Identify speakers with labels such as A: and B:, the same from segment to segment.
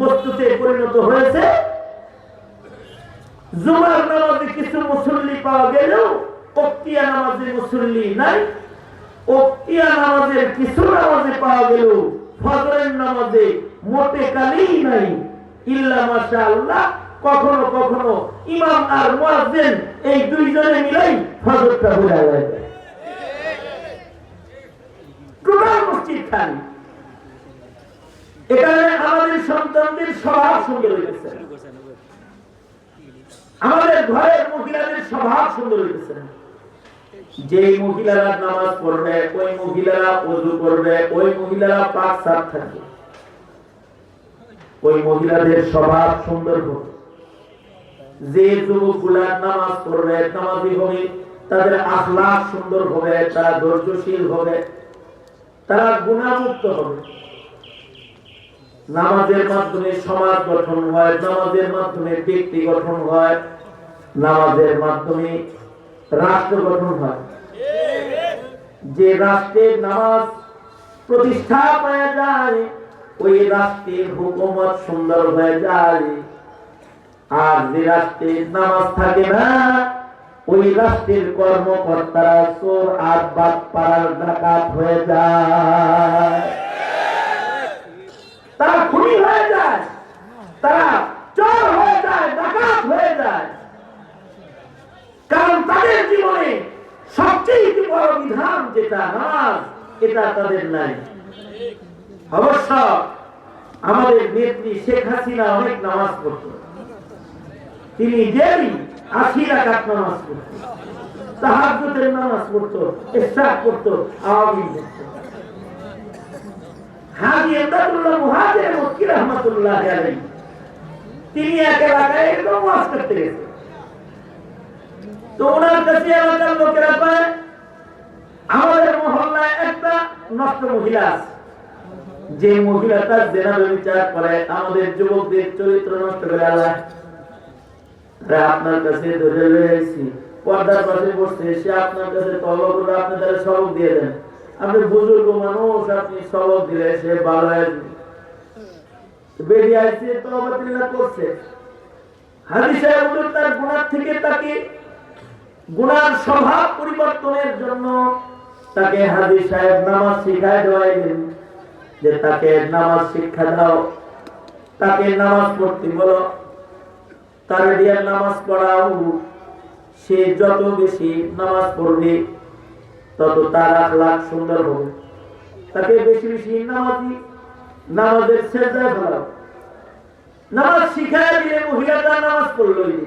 A: বস্তুতে পরিণত হয়েছে। জুমার নামাজে কিছু মুসল্লি পাওয়া গেলেও অক্তিয়া নামাজে মুসল্লি নাই। অক্তিয়া নামাজের কিছু নামাজে পাওয়া গেল ফজরের নামাজে মোটে কালেই নাই। ইল্লা কখনো কখনো ইমাম আর মুয়াজ্জিন এই দুইজনে মিলাই ফজরটা যায়। টোটাল মসজিদ খালি। এখানে আমাদের সন্তানদের স্বভাব সুন্দর হয়েছে আমাদের ঘরের মহিলাদের স্বভাব সুন্দর হয়েছে যে মহিলারা নামাজ পড়বে, ওই মহিলারা করবে, ওই মহিলারা পাক থাকবে। ওই মহিলাদের স্বভাব সুন্দর যে নামাজ পড়বে, নামাজি হবে, তাদের আখলাক সুন্দর হবে, তারা ধৈর্যশীল হবে, তারা গুণামুক্ত হবে। নামাজের মাধ্যমে সমাজ গঠন হয় নামাজের মাধ্যমে ব্যক্তি গঠন হয়, নামাজের মাধ্যমে রাষ্ট্র গঠন হয়। যে রাষ্ট্রের নামাজ প্রতিষ্ঠা পাওয়া যায়, ওই রাষ্ট্রের হুকুমত সুন্দর হয়ে যায়। আর যে রাষ্ট্রের নামাজ থাকে না, ওই রাষ্ট্রের কর্মকর্তারা চোর আর বাদ পাড়ার ডাকাত হয়ে যায়। তারা খুনি হয়ে যায়। তারা চোর হয়ে যায়, ডাকাত হয়ে যায়। কারণ তাদের জীবনে সবচেয়ে বড় বিধান যেটা নামাজ এটা তাদের নাই। অবশ্য আমাদের নেত্রী শেখ হাসিনা অনেক নামাজ পড়ত। তিনি ডেলি আশি রাকাত নামাজ পড়ত। তাহাজ্জুদের নামাজ পড়তো, ইশরাক পড়তো, আওয়ামী পড়তো। হাজি এমদাদুল্লাহ মুহাজির মক্কি রহমাতুল্লাহ আলাইহি। তিনি এক এলাকায় এরকম ওয়াজ করতে গেছে তো ওনার কাছে এলাকার লোকেরা পায় আমাদের মহল্লায় একটা নষ্ট মহিলা আছে। যে মহিলাটা জেনা বিচার করে, আমাদের যুবকদের চরিত্র নষ্ট করে আল্লাহ আপনার কাছে ধরে রয়েছি। পর্দার পাশে বসছে সে আপনার কাছে তলব করে আপনি তাহলে সবক দিয়ে দেন। আপনি বুজুর্গ মানুষ, আপনি সবক দিলে সে ভালো হয়ে বেরিয়ে আসছে করছে। তার গুণার থেকে তাকে গুনার স্বভাব পরিবর্তনের জন্য তাকে হাজি সাহেব নামাজ শিখায় দেওয়াইলেন যে তাকে নামাজ শিক্ষা দাও, তাকে নামাজ পড়তে বলো, তার নামাজ পড়াও, সে যত বেশি নামাজ পড়বে তত তার আখলাখ সুন্দর হবে। তাকে বেশি বেশি নামাজি, নামাজের সেজদায় ফেলাও নামাজ শিখায় দিয়ে মহিলাটা নামাজ পড়লোই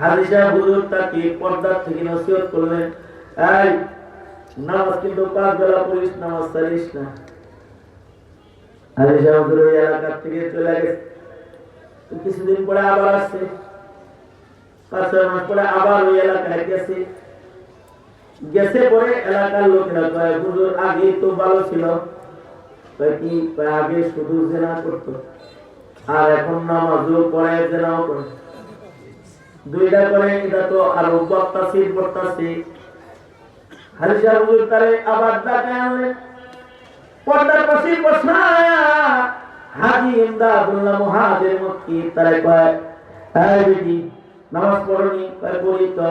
A: হাদিসা হুজুর তাকে পর্দার থেকে নসিহত করলেন, এই, নামাজ কিন্তু পাঁচ বেলা পড়িস, নামাজ ছাড়িস না। হাদিসা হুজুর ওই এলাকার থেকে চলে গেছে। কিছুদিন পরে আবার আসছে। পাঁচ ছয় মাস পরে আবার ওই এলাকায় গেছে। গেছে পরে এলাকার লোকেরা কয়, হুজুর, আগে তো ভালো ছিল। কি? আগে শুধু জেনা করতো, আর এখন নামাজও পড়ে, জেনাও করে। দুইটা করে, এটা তো আরও হারিসা হুজুর তারে আবার পর্দার পাশে হাজি মক্কি তারে কয় বেটি, নামাজ পড়নি? কয়, পড়ি তো।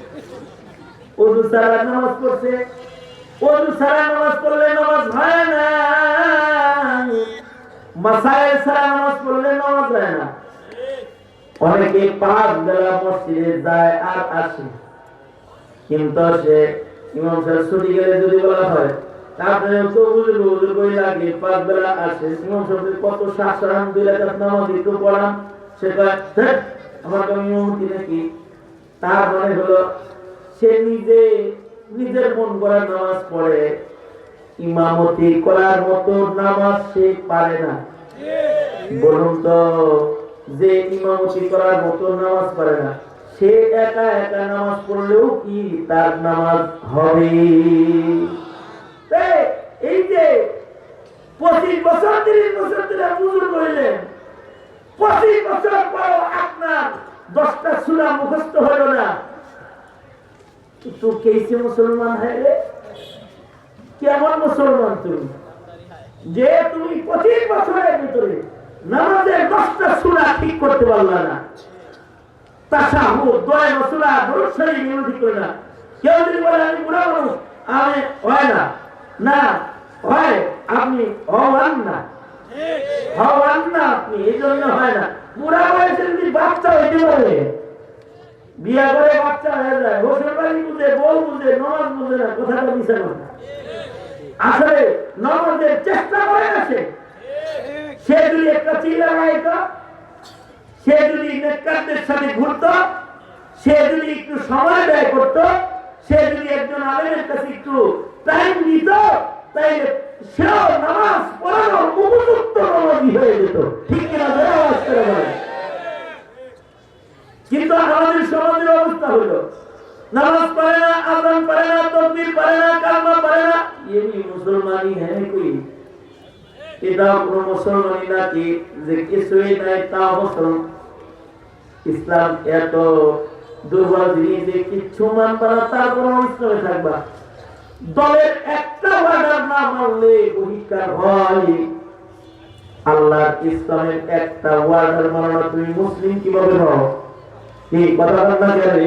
A: ওযু ছাড়া নামাজ পড়ছে। ওযু ছাড়া নামাজ পড়লে নামাজ হয় না। মাসায়েল ছাড়া নামাজ পড়লে নামাজ হয় না। অনেকে পাঁচ বেলা মসজিদে যায় আর আসে। কিন্তু সে ইমাম সাহেব ছুটি গেলে যদি বলা হয় আপনি কত পড়ান সে কয় "ধ্যাৎ, আমার তো নাকি তার মানে হলো সে নিজে নিজের মন করা নামাজ পড়ে। ইমামতি করার মতো নামাজ সে পারে না। বলুন তো, যে ইমামতি করার মতো নামাজ পড়ে না, সে একা একা নামাজ পড়লেও কি তার নামাজ হবে? এই- যে পঁচিশ বছর, তিরিশ বছর ধরে বুজুর করলেন পঁচিশ বছর পর আপনার দশটা সুরা মুখস্থ হলো না। তো কেসে মুসলমান হয় রে? কেমন মুসলমান তুমি? যে তুমি পঁচিশ বছরের ভিতরে নামাজের দশটা সুরা ঠিক করতে পারলা না। তাসাহু, দয়া মসুরা দরুদ শরীফ করে না। কেউ যদি বলে, আমি বুড়া মানুষ, আমি হয় না। না, হয়। আপনি হওয়ান না। হওয়ান না আপনি, এই জন্য হয় না। বুড়া বয়সে যদি বাচ্চা হইতে পারে, বিয়া করে বাচ্চা হয়ে যায় বুঝে বউ বুঝে, নমাজ বুঝে না, কথাটা মিশে না। আসলে নমাজের চেষ্টা করে না সে যদি একটা চিল্লা গাইতো, সে যদি নেককারদের সাথে ঘুরত, সে যদি একটু সময় ব্যয় করত, সে যদি একজন আলেমের কাছে একটু টাইম দিত, তাইলে সেও নামাজ পড়ানোর উপযুক্ত নামাজি হয়ে যেত। ঠিক কিনা আওয়াজ করে কিন্তু আমাদের সমাজের অবস্থা হলো নামাজ পড়ে না, আজান পড়ে না, তকবীর পড়ে না, কালমা পড়ে না। এমনি মুসলমানই হ্যাঁ কই? এটাও কোনো মুসলমানই নাকি যে কিছুই নাই, তাও মুসলমান। ইসলাম এত দুর্বল জিনিস যে কিচ্ছু মানবা না তারপর ইসলামে থাকবা। দলের একটা ওয়ার্ডার না মানলে বহিষ্কার হয়। আল্লাহ ইসলামের একটা ওয়ার্ডার মানো তুমি মুসলিম কীভাবে হও? কি কথা না কেন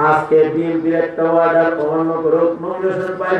A: আজকে দিন দিয়ে একটা ওয়ার্ডার অমান্য করো নমিনেশন পাই